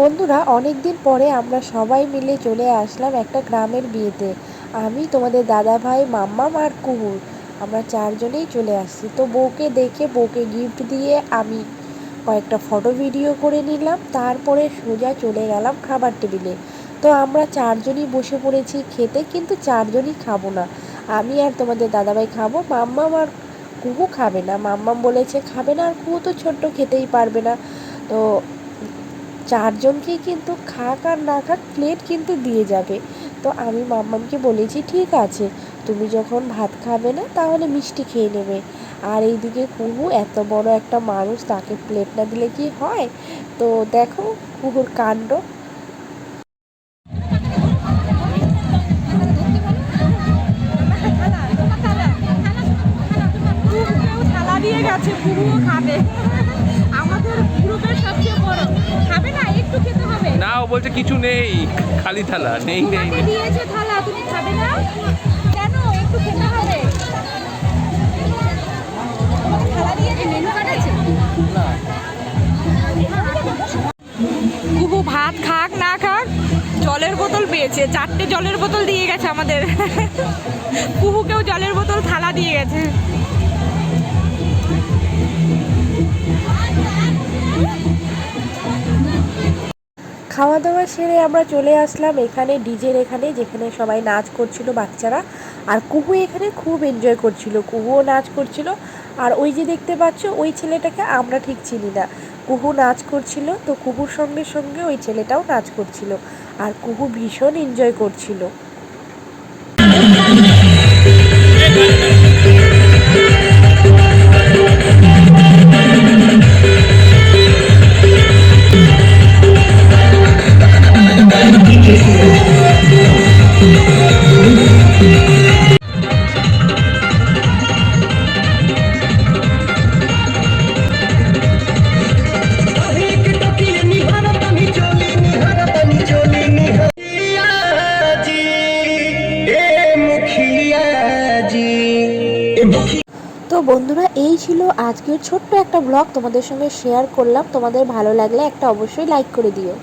বন্ধুরা অনেক দিন পরে আমরা সবাই মিলে চলে আসলাম একটা গ্রামের বিয়েতে। আমি, তোমাদের দাদা ভাই মাম্মাম আর কুহুর। আমরা চারজনেই চলে আসছি। তো বউকে দেখে, বউকে গিফট দিয়ে আমি কয়েকটা ফটো ভিডিও করে নিলাম। তারপরে সোজা চলে গেলাম খাবার টেবিলে তো আমরা চারজনই বসে পড়েছি খেতে, কিন্তু চারজনই খাব না। আমি আর তোমাদের দাদাভাই খাব, মাম্মাম আর কুহু খাবে না। মাম্মাম বলেছে, খাবে না আর কুহু তো ছোট্ট, খেতেই পারবে না। তো চারজনকেই কিন্তু খাক আর না খাক প্লেট কিন্তু দিয়ে যাবে। তো আমি মাম্মামকে বলেছি, ঠিক আছে, তুমি যখন ভাত খাবে না, তাহলে মিষ্টি খেয়ে নেবে। আর এইদিকে কুহু এত বড় একটা মানুষ, তাকে প্লেট না দিলে কি হয়? তো দেখো কুহুর কাণ্ড। দিয়ে গেছে খাবে। বলছে কিছু নেই খালি থালা নেই নেই দিয়েছে থালা তুমি খাবে না? কেন? একটু খেতে হবে। থালা দিয়েছে মেনু কার্ড আছে কুহু ভাত খাক না খাক জলের বোতল পেয়েছে। চারটে জলের বোতল দিয়ে গেছে আমাদের। কুহুকেও জলের বোতল থালা দিয়ে গেছে। খাওয়া দাওয়া সেরে আমরা চলে আসলাম এখানে ডিজের এখানে, যেখানে সবাই নাচ করছিল বাচ্চারা। আর কুহু এখানে খুব এনজয় করছিল, কুহুও নাচ করছিল। আর ওই যে দেখতে পাচ্ছ, ওই ছেলেটাকে আমরা ঠিক চিনি না। কুহু নাচ করছিল, তো কুহুর সঙ্গে সঙ্গে ওই ছেলেটাও নাচ করছিল। আর কুহু ভীষণ এনজয় করছিল। তো বন্ধুরা, এই ছিল আজকের ছোট্ট একটা ব্লগ তোমাদের সঙ্গে শেয়ার করলাম। তোমাদের ভালো লাগলে একটা অবশ্যই লাইক করে দিও।